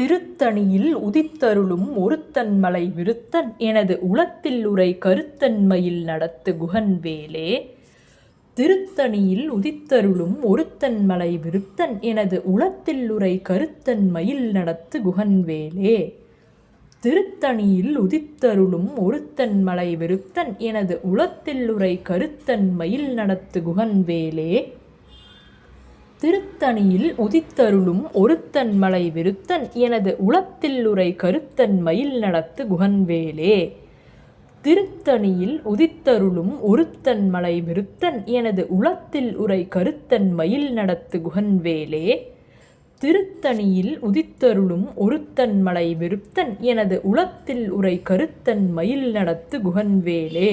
திருத்தணியில் உதித்தருளும் ஒருத்தன் மலை விருத்தன் எனது உளத்தில் உரை கருத்தன்மையில் நடத்து குகன்வேலே. திருத்தணியில் உதித்தருளும் ஒருத்தன் மலை விருத்தன் எனது உளத்தில் உரை கருத்தன்மையில் நடத்து குகன்வேலே. திருத்தணியில் உதித்தருளும் ஒருத்தன் மலை விருத்தன் எனது உளத்தில் உரை கருத்தன்மையில் நடத்து குகன்வேலே. திருத்தணியில் உதித்தருளும் ஒருத்தன் மலை விருத்தன் எனது உளத்தில் உரை கருத்தன் மயில் நடத்து குகன்வேலே. திருத்தணியில் உதித்தருளும் ஒருத்தன் மலை விருத்தன் எனது உளத்தில் உரை கருத்தன் மயில் நடத்து குகன்வேலே. திருத்தணியில் உதித்தருளும் ஒருத்தன் மலை விருத்தன் எனது உளத்தில் உரை கருத்தன் மயில் நடத்து குகன்வேலே.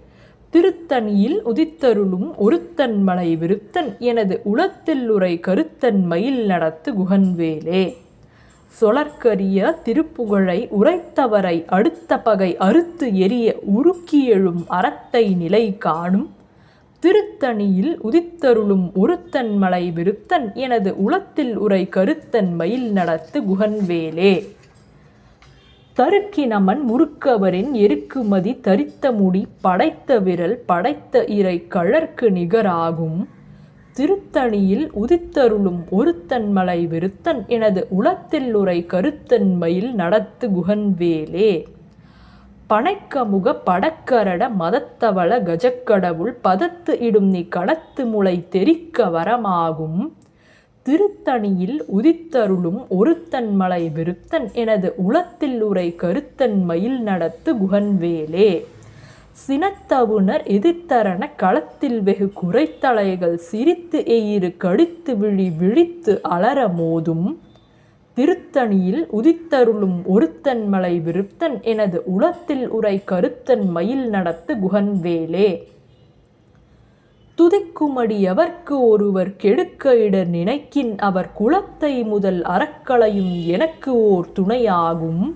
திருத்தணியில் உதித்தருளும் ஒருத்தன் மலை விருத்தன் எனது உளத்தில் உரை கருத்தன் மயில் நடத்து குகன்வேலே. சொலற்கரிய திருப்புகழை உரைத்தவரை அடுத்த பகை அறுத்து எரிய உருக்கி எழும் அறத்தை நிலை காணும். திருத்தணியில் உதித்தருளும் ஒருத்தன் மலை விருத்தன் எனது உளத்தில் உரை கருத்தன் மயில் நடத்து குகன்வேலே. தருக்கினமன் முறுக்கவரின் எருக்குமதி தரித்த முடி படைத்த விரல் படைத்த இறை கழற்கு நிகராகும். திருத்தணியில் உதித்தருளும் ஒருத்தன் மலை விருத்தன் எனது உளத்தில் உரை கருத்தன்மையில் நடத்து குகன்வேலே. பனைக்கமுக படக்கரட மதத்தவள கஜக்கடவுள் பதத்து இடும் நீ கடத்து முளை தெரிக்க வரமாகும். திருத்தணியில் உதித்தருளும் ஒருத்தன் மலை விருத்தன் எனது உளத்தில் உரை கருத்தன் மயில் நடத்து குகன்வேலே சினத்தவுணர் எதிர்த்தரண களத்தில் வெகு குறைத்தலைகள் சிரித்து எயிறு கடித்து விழி விழித்து அலர மோதும். திருத்தணியில் உதித்தருளும் ஒருத்தன் மலை விருத்தன் எனது உளத்தில் உரை கருத்தன் மயில் நடத்து குகன்வேலே துதிக்குமடி எவர்க்கு ஒருவர் கெடுக்க இடர் நினைக்கின் அவர் குலத்தை முதல் அறக்களையும் எனக்கு ஓர் துணையாகும்.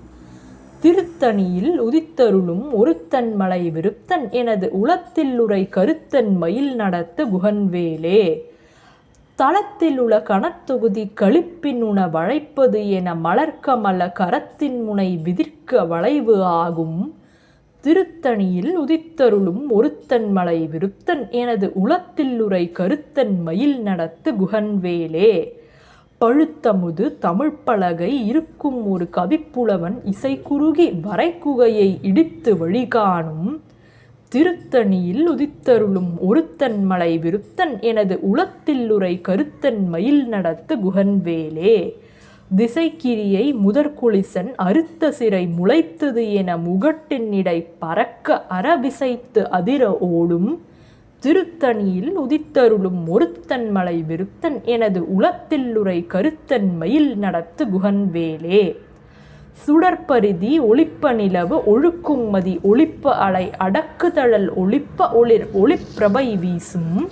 திருத்தணியில் உதித்தருளும் ஒருத்தன் மலை விருத்தன் எனது உளத்தில் உரை கருத்தன் மயில் நடத்த குகன்வேலே. தளத்தில் உள்ள கணத்தொகுதி கழிப்பின் உண வளைப்பது என மலர்க்கமல கரத்தின் முனை விதிர்க்க வளைவு ஆகும். திருத்தணியில் உதித்தருளும் ஒருத்தன் மலை விருத்தன் எனது உளத்தில் உரை கருத்தன் மயில் நடத்து குகன்வேலே. பழுத்தமுது தமிழ்ப்பலகை இருக்கும் ஒரு கவிப்புலவன் இசைக்குறுகி வரைக்குகையை இடித்து வழிகாணும். திருத்தணியில் உதித்தருளும் ஒருத்தன் மலை விருத்தன் எனது உளத்தில் உரை கருத்தன் மயில் நடத்து குகன்வேலே. திசைக்கிரியை முதற்குளிசன் அறுத்த சிறை முளைத்தது என முகட்டின் இடை பறக்க அரபிசைத்து அதிர ஓடும். திருத்தணியில் உதித்தருளும் ஒருத்தன் மலை விருத்தன் எனது உளத்தில் உரை கருத்தன் மயில் நடத்து குகன்வேலே சுடற்பரிதி ஒளிப்ப நிலவு ஒழுக்குமதி ஒளிப்ப அலை அடக்குதழல் ஒளிப்ப ஒளிர் ஒளிப்பிரபை வீசும்.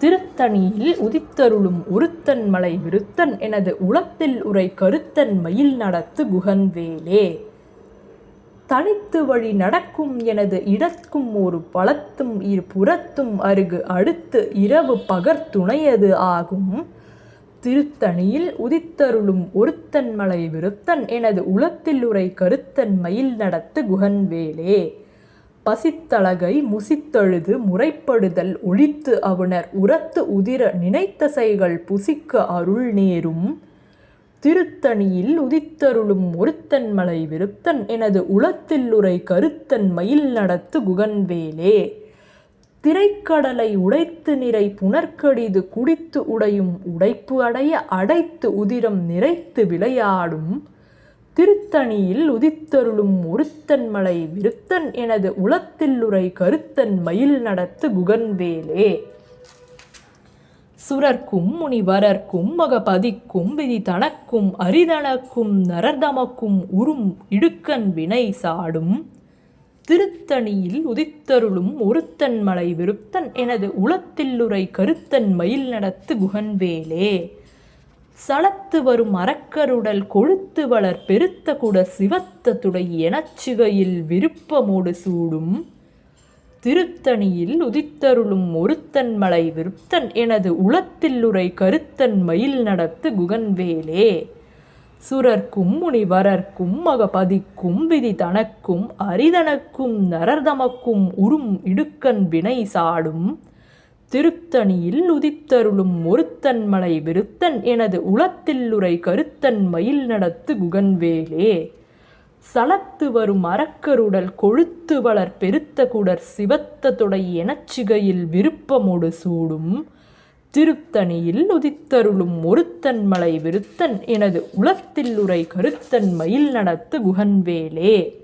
திருத்தணியில் உதித்தருளும் ஒருத்தன் மலை விருத்தன் எனது உளத்தில் உரை கருத்தன் மயில் நடத்து குகன்வேலே. தனித்து வழி நடக்கும் எனது இடக்கும் ஒரு பலத்தும் இரு புறத்தும் அருகு அடுத்து இரவு பகர்த்துணையது ஆகும். திருத்தணியில் உதித்தருளும் ஒருத்தன் மலை விருத்தன் எனது உளத்தில் உரை கருத்தன் மயில் நடத்து குகன்வேலே. பசித்தழகை முசித்தழுது முறைப்படுதல் ஒழித்து அவுணர் உரத்து உதிர நினைத்தசைகள் புசிக்க அருள் நேரும். திருத்தணியில் உதித்தருளும் ஒருத்தன் மலை விருத்தன் எனது உளத்தில் உரை கருத்தன் மயில் நடத்து குகன்வேலே. திரைக்கடலை உடைத்து நிறை புனர்கடிது குடித்து உடையும் உடைப்பு அடைய அடைத்து உதிரம் நிறைத்து விளையாடும். திருத்தணியில் உதித்தருளும் ஒருத்தன் மலை விருத்தன் எனது உளத்தில்லுரை கருத்தன் மயில் நடத்து குகன்வேலே சுரர்க்கும் முனிவரர்க்கும் மகபதிக்கும் விதி தனக்கும் அரிதனக்கும் நரதமக்கும் உறும் இடுக்கன் வினை சாடும். திருத்தணியில் உதித்தருளும் ஒருத்தன் மலை விருத்தன் எனது உளத்தில்லுரை கருத்தன் மயில் நடத்து குகன்வேலே சளத்து வரும் அரக்கருடல் கொழுத்து வளர் பெருத்த குட சிவத்த துடை எனச்சிகையில் விருப்பமோடு சூடும். திருத்தணியில் உதித்தருளும் ஒருத்தன் மலை விருத்தன் எனது உளத்தில்லுரை கருத்தன் மயில் நடத்து குகன்வேலே. சுரர்க்கும் முனிவரர்க்கும் மகபதிக்கும் விதி தனக்கும் அரிதனக்கும் நரர்தமக்கும் உறும் இடுக்கன் வினை சாடும். திருத்தணியில் உதித்தருளும் ஒருத்தன் மலை விருத்தன் எனது உளத்தில் உரை கருத்தன் மயில் நடத்து குகன்வேலே. சலத்து வரும் அரக்கருடல் கொழுத்து வளர் பெருத்த குடர் சிவத்த தொடை எனச்சிகையில் விருப்பமோடு சூடும். திருத்தணியில் உதித்தருளும் ஒருத்தன் மலை விருத்தன் எனது உளத்தில் உரை கருத்தன் மயில் நடத்து குகன்வேலே.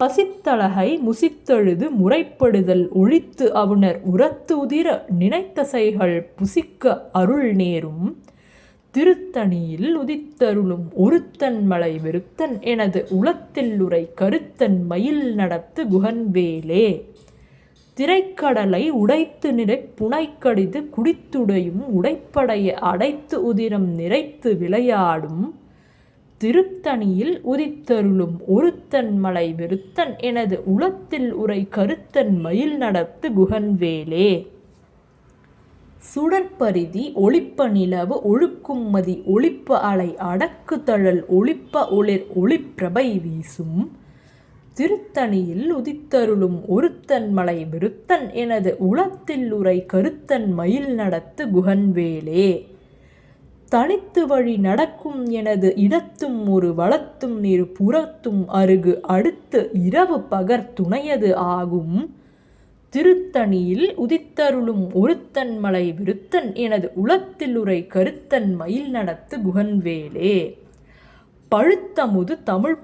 பசித்தழகை முசித்தழுது முறைப்படுதல் ஒழித்து அவுணர் உரத்து உதிர நினைத்தசைகள் புசிக்க அருள் நேரும். திருத்தணியில் உதித்தருளும் ஒருத்தன் மலை வெறுத்தன் எனது உளத்தில் உரை கருத்தன் மயில் நடத்து குகன்வேலே. திரைக்கடலை உடைத்து நிறை புனைக்கடிது குடித்துடையும் உடைப்படைய அடைத்து உதிரம் நிறைத்து விளையாடும். திருத்தணியில் உதித்தருளும் ஒருத்தன் மலை விருத்தன் எனது உளத்தில் உரை கருத்தன் மயில் நடத்து குகன்வேலே. சுடற்பரிதி ஒளிப்ப நிலவு ஒழுக்கும்மதி ஒளிப்ப அலை அடக்கு தழல் ஒளிப்ப ஒளிர் ஒளிப்பிரபை வீசும். திருத்தணியில் உதித்தருளும் ஒருத்தன் மலை விருத்தன் எனது உளத்தில் உரை கருத்தன் மயில் நடத்து குகன்வேலே. தனித்து வழி நடக்கும் எனது இடத்தும் ஒரு வளத்தும் இரு புறத்தும் அருகு அடுத்து இரவு பகர் துணையது ஆகும். திருத்தணியில் உதித்தருளும் ஒருத்தன் மலை விருத்தன் எனது உளத்தில் உரை கருத்தன் மயில் நடத்து குகன்வேலே. பழுத்தமுது தமிழ்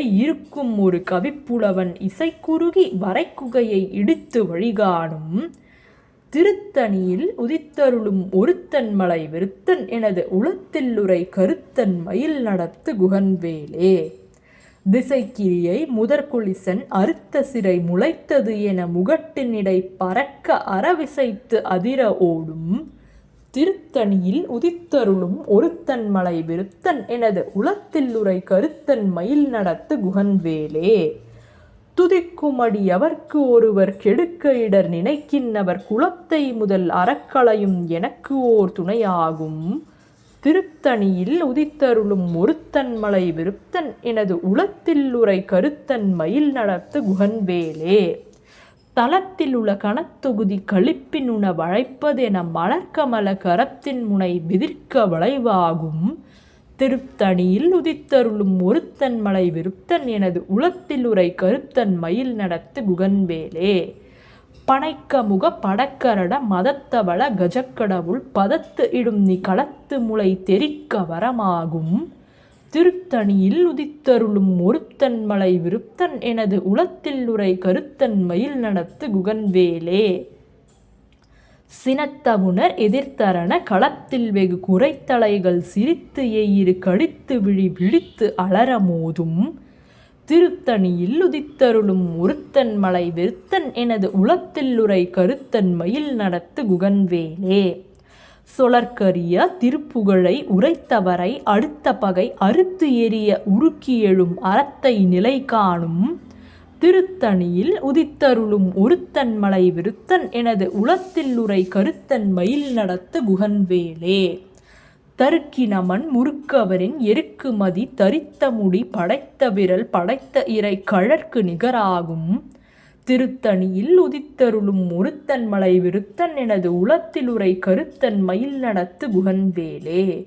இருக்கும் ஒரு கவிப்புலவன் இசைக்குறுகி வரைக்குகையை இடித்து வழிகாணும். திருத்தணியில் உதித்தருளும் ஒருத்தன் மலை விருத்தன் எனது உளத்தில்லுரை கருத்தன் மயில் நடத்து குகன்வேலே. திசைக்கிரியை முதற்குளிசன் அறுத்த சிறை முளைத்தது என முகட்டினிடை பறக்க அறவிசைத்து அதிர ஓடும். திருத்தணியில் உதித்தருளும் ஒருத்தன் மலை விருத்தன் எனது உளத்தில்லுரை கருத்தன் மயில் நடத்து குகன்வேலே. துதிக்குமடி அவர்க்கு ஒருவர் கெடுக்க இடர் நினைக்கின்றவர் குலத்தை முதல் அறக்களையும் எனக்கு ஓர் துணையாகும். திருத்தணியில் உதித்தருளும் ஒருத்தன் மலை விருத்தன் எனது உளத்தில் உரை கருத்தன் மயில் நடத்து குகன்வேலே. தளத்தில் உள்ள கணத்தொகுதி கழிப்பினுண வளைப்பதென மலர்கமல கரத்தின் முனை விதிர்க்க வளைவாகும். திருத்தணியில் உதித்தருளும் ஒருத்தன் மலை விருத்தன் எனது உளத்தில் உரை கருத்தன் மயில் நடத்து குகன்வேலே பனைக்க முக படக்கரட மதத்தவள கஜக்கடவுள் பதத்து இடும் நீ களத்து முளை தெரிக்க வரமாகும். திருத்தணியில் உதித்தருளும் ஒருத்தன் மலை விருத்தன் எனது உளத்தில் உரை கருத்தன் மயில் நடத்து குகன்வேலே சினத்தவுணர் எதிர்த்தரன களத்தில் வெகு குறைத்தலைகள் சிரித்து எயிறு கடித்து விழி விழித்து அலரமோதும் திருத்தணியில் உதித்தருளும் ஒருத்தன் மலை வெறுத்தன் எனது உளத்தில் உரை கருத்தன் மயில் நடத்து குகன்வேலே. சொலர்க்கரிய திருப்புகழை உரைத்தவரை அடுத்த பகை அறுத்து எரிய உருக்கி எழும் அறத்தை நிலை காணும் திருத்தணியில் உதித்தருளும் ஒருத்தன் மலை விருத்தன் எனது உளத்தில் உரை கருத்தன் மயில் நடத்து குகன்வேலே. தருக்கினமன் முறுக்கவரின் எருக்குமதி தரித்த முடி படைத்த விரல் படைத்த இறை கழற்கு நிகராகும். திருத்தணியில் உதித்தருளும் ஒருத்தன் மலை விருத்தன் எனது உளத்திலுரை கருத்தன் மயில் நடத்து குகன்வேலே.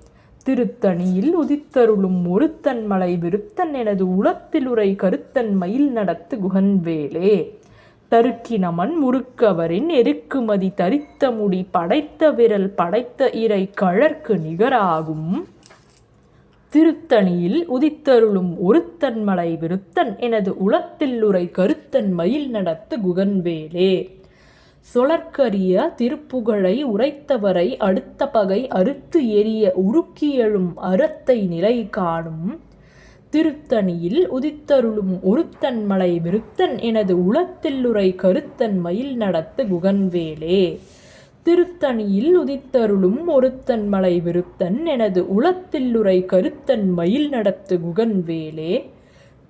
திருத்தணியில் உதித்தருளும் ஒருத்தன் மலை விருத்தன் எனது உளத்திலுரை கருத்தன் மயில் நடத்து குகன்வேலே. தருக்கினமன் முறுக்கவரின் எருக்குமதி தரித்த முடி படைத்த விரல் படைத்த இறை கழற்கு நிகராகும். திருத்தணியில் உதித்தருளும் ஒருத்தன் மலை விருத்தன் எனது உளத்தில் உரை கருத்தன் மயில் நடத்து குகன்வேலே. சொலற்கரிய திருப்புகழை உரைத்தவரை அடுத்த பகை அறுத்து எரிய உருக்கியெழும் அறத்தை நிலை காணும். திருத்தணியில் உதித்தருளும் ஒருத்தன் மலை விருத்தன் எனது உளத்தில்லுரை கருத்தன் மயில் நடத்து குகன்வேலே. திருத்தணியில் உதித்தருளும் ஒருத்தன் மலை விருத்தன் எனது உளத்தில்லுரை கருத்தன் மயில் நடத்து குகன்வேலே.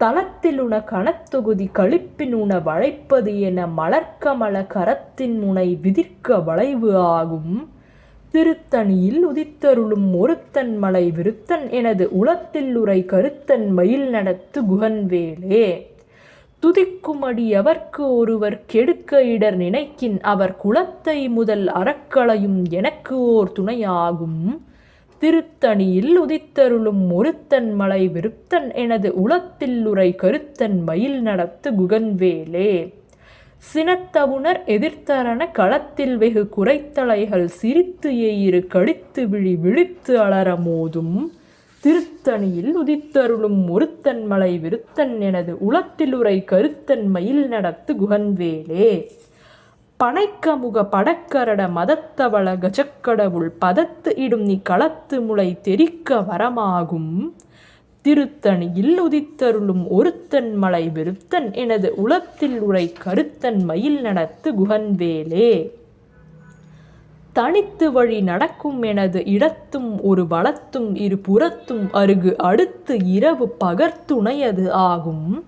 தளத்திலுண கணத்தொகுதி கழிப்பின் உண வளைப்பது என மலர்க்கமல கரத்தின் முனை விதிர்க்க வளைவு ஆகும். திருத்தணியில் உதித்தருளும் ஒருத்தன் மலை விருத்தன் எனது உளத்தில் உரை கருத்தன் மயில் நடத்து குகன்வேலே. துதிக்குமடி எவர்க்கு ஒருவர் கெடுக்க இடர் நினைக்கின் அவர் குலத்தை முதல் அறக்களையும் எனக்கு ஓர் துணையாகும். திருத்தணியில் உதித்தருளும் ஒருத்தன் மலை விருத்தன் எனது உளத்தில் உரை கருத்தன் மயில் நடத்து குகன்வேலே. சினத்தவுணர் எதிர்த்தரண களத்தில் வெகு குறைத்தலைகள் சிரித்து எயிறு கடித்து விழி விழித்து அலர மோதும். திருத்தணியில் உதித்தருளும் ஒருத்தன் மலை விருத்தன் எனது உளத்திலுரை கருத்தன் மயில் நடத்து குகன்வேலே. பனைக்கமுக படக்கரட மதத்தவள கஜக்கடவுள் பதத்து இடும் நீ களத்து முளை தெரிக்க வரமாகும். திருத்தணியில் உதித்தருளும் ஒருத்தன் மலை விருத்தன் எனது உளத்தில் உரை கருத்தன் மயில் நடத்து குகன்வேலே. தனித்து வழி நடக்கும் எனது இடத்தும் ஒரு வளத்தும் இரு புறத்தும் அருகு அடுத்து இரவு பகர்த்துணையது ஆகும்.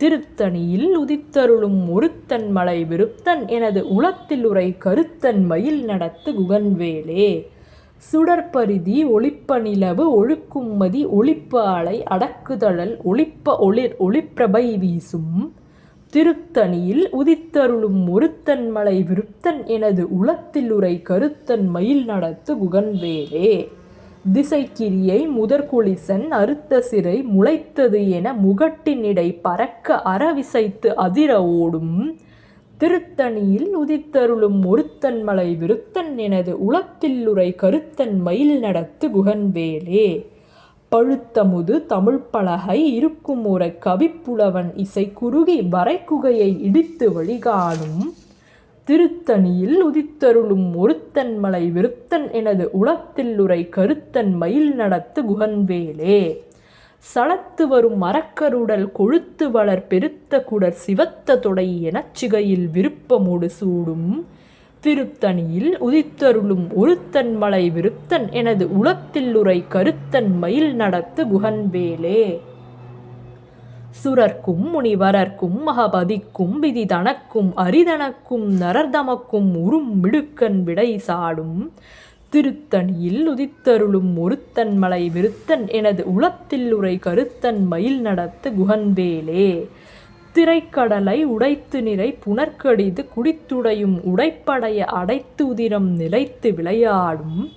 திருத்தணியில் உதித்தருளும் ஒருத்தன் மலை விருத்தன் எனது உளத்தில் உரை கருத்தன் மயில் நடத்து குகன்வேலே. சுடற்பரிதி ஒளிப்ப நிலவு ஒழுக்கும்மதி ஒளிப்ப அலை அடக்குதழல் ஒளிப்ப ஒளிர் ஒளிப்பிரபை வீசும். திருத்தணியில் உதித்தருளும் ஒருத்தன் மலை விருத்தன் எனது உளத்தில் உரை கருத்தன் மயில் நடத்து குகன்வேலே. திசைக்கிரியை முதற்குளிசன் அறுத்த சிறை முளைத்தது என முகட்டினிடை பறக்க அறவிசைத்து அதிர ஓடும். திருத்தணியில் உதித்தருளும் ஒருத்தன் மலை விருத்தன் எனது உளத்தில் உரை கருத்தன் மயில் நடத்து குகன்வேலே பழுத்தமுது தமிழ் பலகை இருக்கும் ஒரு கவிப்புலவன் இசை குறுகி வரைக்குகையை இடித்து வழிகாணும். திருத்தணியில் உதித்தருளும் ஒருத்தன் மலை விருத்தன் எனது உளத்தில் உரை கருத்தன் மயில் நடத்து குகன்வேலே. சளத்து வரும் மரக்கருடல் கொழுத்து வளர் பெருத்த குடர் சிவத்த தொடை எனச் சிகையில் விருப்பமோடு சூடும். திருத்தணியில் உதித்தருளும் ஒருத்தன் மலை விருத்தன் எனது உளத்தில் உரை கருத்தன் மயில் நடத்து குகன்வேலே. சுரர்க்கும் முனிவரர்க்கும் மகபதிக்கும் விதி தனக்கும் அரிதனக்கும் நரர்தமக்கும் உறும் மிடுக்கன் விடை சாடும். திருத்தணியில் உதித்தருளும் ஒருத்தன் மலை விருத்தன் எனது உளத்தில் உரை கருத்தன் மயில் நடத்து குகன்வேலே. திரைக்கடலை உடைத்து நிறை புனர்கடிது குடித்துடையும் உடைப்படைய அடைத்து உதிரம் நிலைத்து விளையாடும்.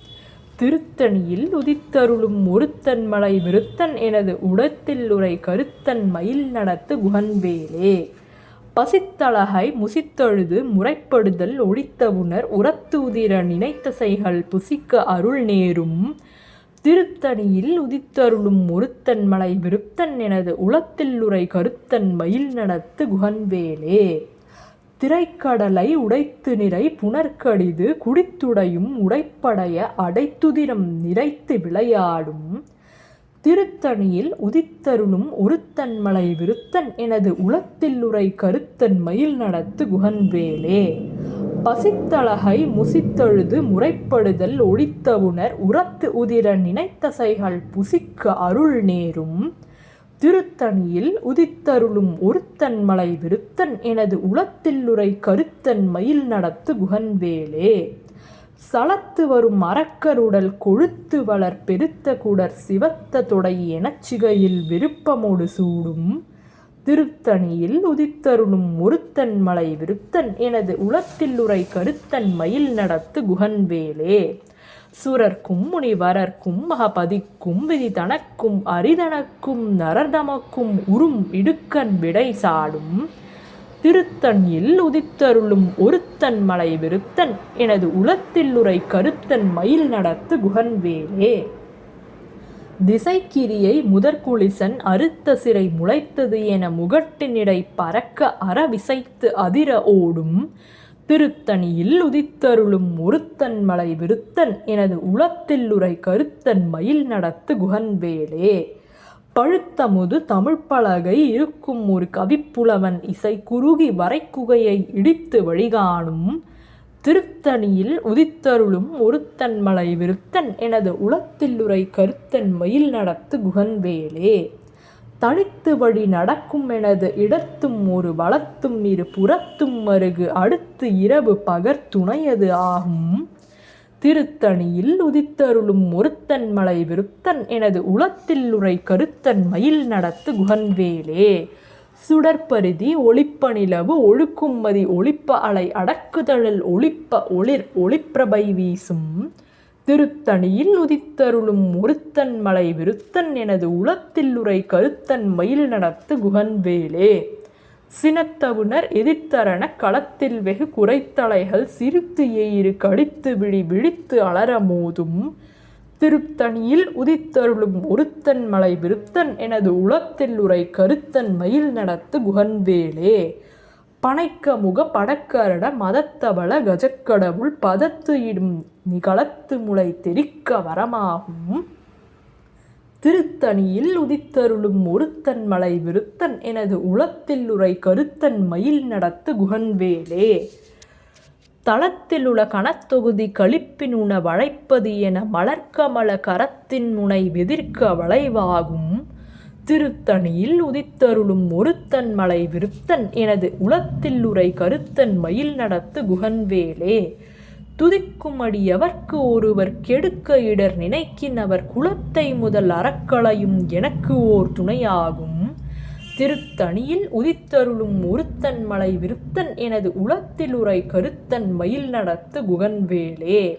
திருத்தணியில் உதித்தருளும் ஒருத்தன் மலை விருத்தன் எனது உடத்தில் உரை கருத்தன் மயில் நடத்து குகன்வேலே. பசித்தழகை முசித்தொழுது முறைப்படுதல் ஒழித்தவுணர் உரத்துதிர நினைத்தசைகள் புசிக்க அருள் நேரும். திருத்தணியில் உதித்தருளும் ஒருத்தன் மலை விருத்தன் எனது உளத்தில்லுரை கருத்தன் மயில் நடத்து குகன்வேலே. திரைக்கடலை உடைத்து நிறை புனர்கடிது குடித்துடையும் உடைப்படைய அடைத்துதிரம் நிறைத்து விளையாடும். திருத்தணியில் உதித்தருளும் ஒருத்தன்மலை விருத்தன் எனது உளத்தில்லுரை கருத்தன் மயில் நடத்து குகன்வேலே. பசித்தழகை முசித்தழுது முறைப்படுதல் ஒழித்தவுணர் உரத்து உதிர நினைத்தசைகள் புசிக்க அருள் நேரும். திருத்தணியில் உதித்தருளும் ஒருத்தன் மலை விருத்தன் எனது உளத்தில்லுரை கருத்தன் மயில் நடத்து குகன்வேலே சலத்து வரும் அரக்கருடல் கொழுத்து வளர் பெருத்த குடர் சிவத்த தொடை எனச்சிகையில் விருப்பமோடு சூடும். திருத்தணியில் உதித்தருளும் ஒருத்தன் மலை விருத்தன் எனது உளத்தில்லுரை கருத்தன் மயில் நடத்து குகன்வேலே சுரர்க்கும் முனிவரர்க்கும் மகபதிக்கும் விதி தனக்கும் அரிதனக்கும் நரதமக்கும் உறும் இடுக்கன் விடை சாடும். திருத்தணியில் உதித்தருளும் ஒருத்தன் மலை விருத்தன் எனது உளத்தில்லுரை கருத்தன் மயில் நடத்து குகன்வேலே. திசைக்கிரியை முதற்குளிசன் அறுத்த சிறை முளைத்தது என முகட்டினிடை பறக்க அறவிசைத்து அதிர ஓடும். திருத்தணியில் உதித்தருளும் ஒருத்தன் மலை விருத்தன் எனது உளத்தில்லுரை கருத்தன் மயில் நடத்து குகன்வேலே. பழுத்தமுது தமிழ்ப்பலகை இருக்கும் ஒரு கவிப்புலவன் இசை குறுகி வரைக்குகையை இடித்து வழிகாணும். திருத்தணியில் உதித்தருளும் ஒருத்தன் மலை விருத்தன் எனது உளத்தில்லுரை கருத்தன் மயில் நடத்து குகன்வேலே. தனித்து வழி நடக்கும் எனது இடத்தும் ஒரு வளத்தும் இரு புறத்தும் மருகு அடுத்து இரவு பகர் துணையது ஆகும். திருத்தணியில் உதித்தருளும் ஒருத்தன் மலை விருத்தன் எனது உளத்தில்லுரை கருத்தன் மயில் நடத்து குகன்வேலே. சுடற்பருதி ஒளிப்ப நிலவு ஒளிப்ப அலை அடக்குதழல் ஒளிப்ப ஒளிர் ஒளிப்பிரபை வீசும். திருத்தணியில் உதித்தருளும் ஒருத்தன் மலை விருத்தன் எனது உளத்தில்லுரை கருத்தன் மயில் நடத்து குகன்வேலே. சினத்தவுணர் எதிர்த்தரண களத்தில் வெகு குறைத்தலைகள் சிரித்து எயிறு கடித்து விழி விழித்து அலரமோதும் திருத்தணியில் உதித்தருளும் ஒருத்தன் மலை விருத்தன் எனது உளத்தில் உரை கருத்தன் மயில் நடத்து குகன்வேலே. பனைக்க முக படக்கரட மதத்தவள கஜக்கடவுள் பதத்து இடும் நிகழத்து முளை தெரிக்க வரமாகும். திருத்தணியில் உதித்தருளும் ஒருத்தன் மலை விருத்தன் எனது உளத்தில் உரை கருத்தன் மயில் நடத்து குகன்வேலே. தளத்திலுள்ள கணத்தொகுதி கழிப்பின் உண வளைப்பது என மலர்க்கமல கரத்தின் முனை வெதிர்க்க வளைவாகும். திருத்தணியில் உதித்தருளும் ஒருத்தன் மலை விருத்தன் எனது உளத்தில்லுரை கருத்தன் மயில் நடத்து குகன்வேலே. துதிக்கும் அடியவர்க்கு ஒருவர் கெடுக்க இடர் நினைக்கின் அவர் குலத்தை முதல் அறக்களையும் எனக்கு ஓர் துணையாகும். திருத்தணியில் உதித்தருளும் ஒருத்தன் மலை விருத்தன் எனது உளத்தில் உரை கருத்தன் மயில் நடத்து குகன்வேலே.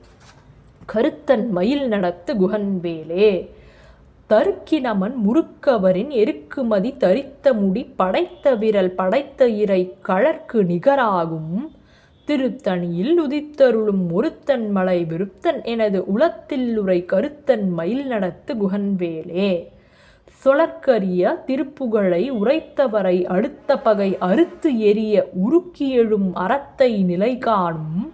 கருத்தன் மயில் நடத்து குகன்வேலே. தருக்கினமன் முறுக்கவரின் எருக்குமதி தரித்த முடி படைத்த விரல் படைத்த இறை கழற்கு நிகராகும். திருத்தணியில் உதித்தருளும் ஒருத்தன் மலை விருத்தன் எனது உளத்தில் உரை கருத்தன் மயில் நடத்து குகன்வேலே. சொலற்கரிய திருப்புகழை உரைத்தவரை அடுத்த பகை அறுத்து எரிய உருக்கி எழும் அறத்தை நிலை காணும்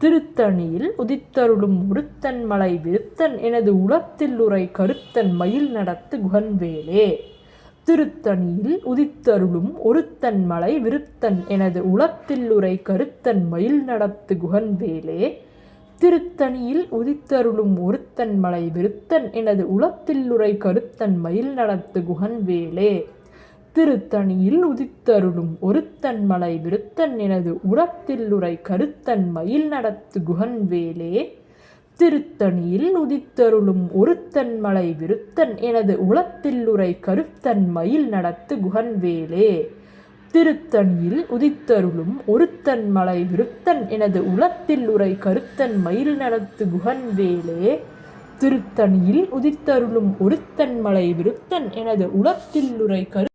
திருத்தணியில் உதித்தருளும் ஒருத்தன் மலை விருத்தன் எனது உளத்தில்லுரை கருத்தன் மயில் நடத்து குகன்வேலே. திருத்தணியில் உதித்தருளும் ஒருத்தன் மலை விருத்தன் எனது உளத்தில்லுரை கருத்தன் மயில் நடத்து குகன்வேலே. திருத்தணியில் உதித்தருளும் ஒருத்தன் மலை விருத்தன் எனது உளத்தில்லுரை கருத்தன் மயில் நடத்து குகன்வேலே. திருத்தணியில் உதித்தருளும் ஒருத்தன் மலை விருத்தன் எனது உரத்தில்லுரை கருத்தன் மயில் நடத்து குகன்வேலே. திருத்தணியில் உதித்தருளும் ஒருத்தன் மலை விருத்தன் எனது உளத்தில்லுரை கருத்தன் மயில் நடத்து குகன்வேலே. திருத்தணியில் உதித்தருளும் ஒருத்தன் மலை விருத்தன் எனது உளத்தில்லுரை கருத்தன் மயில் நடத்து குகன்வேலே. திருத்தணியில் உதித்தருளும் ஒருத்தன் மலை விருத்தன் எனது உளத்தில்லுரை கரு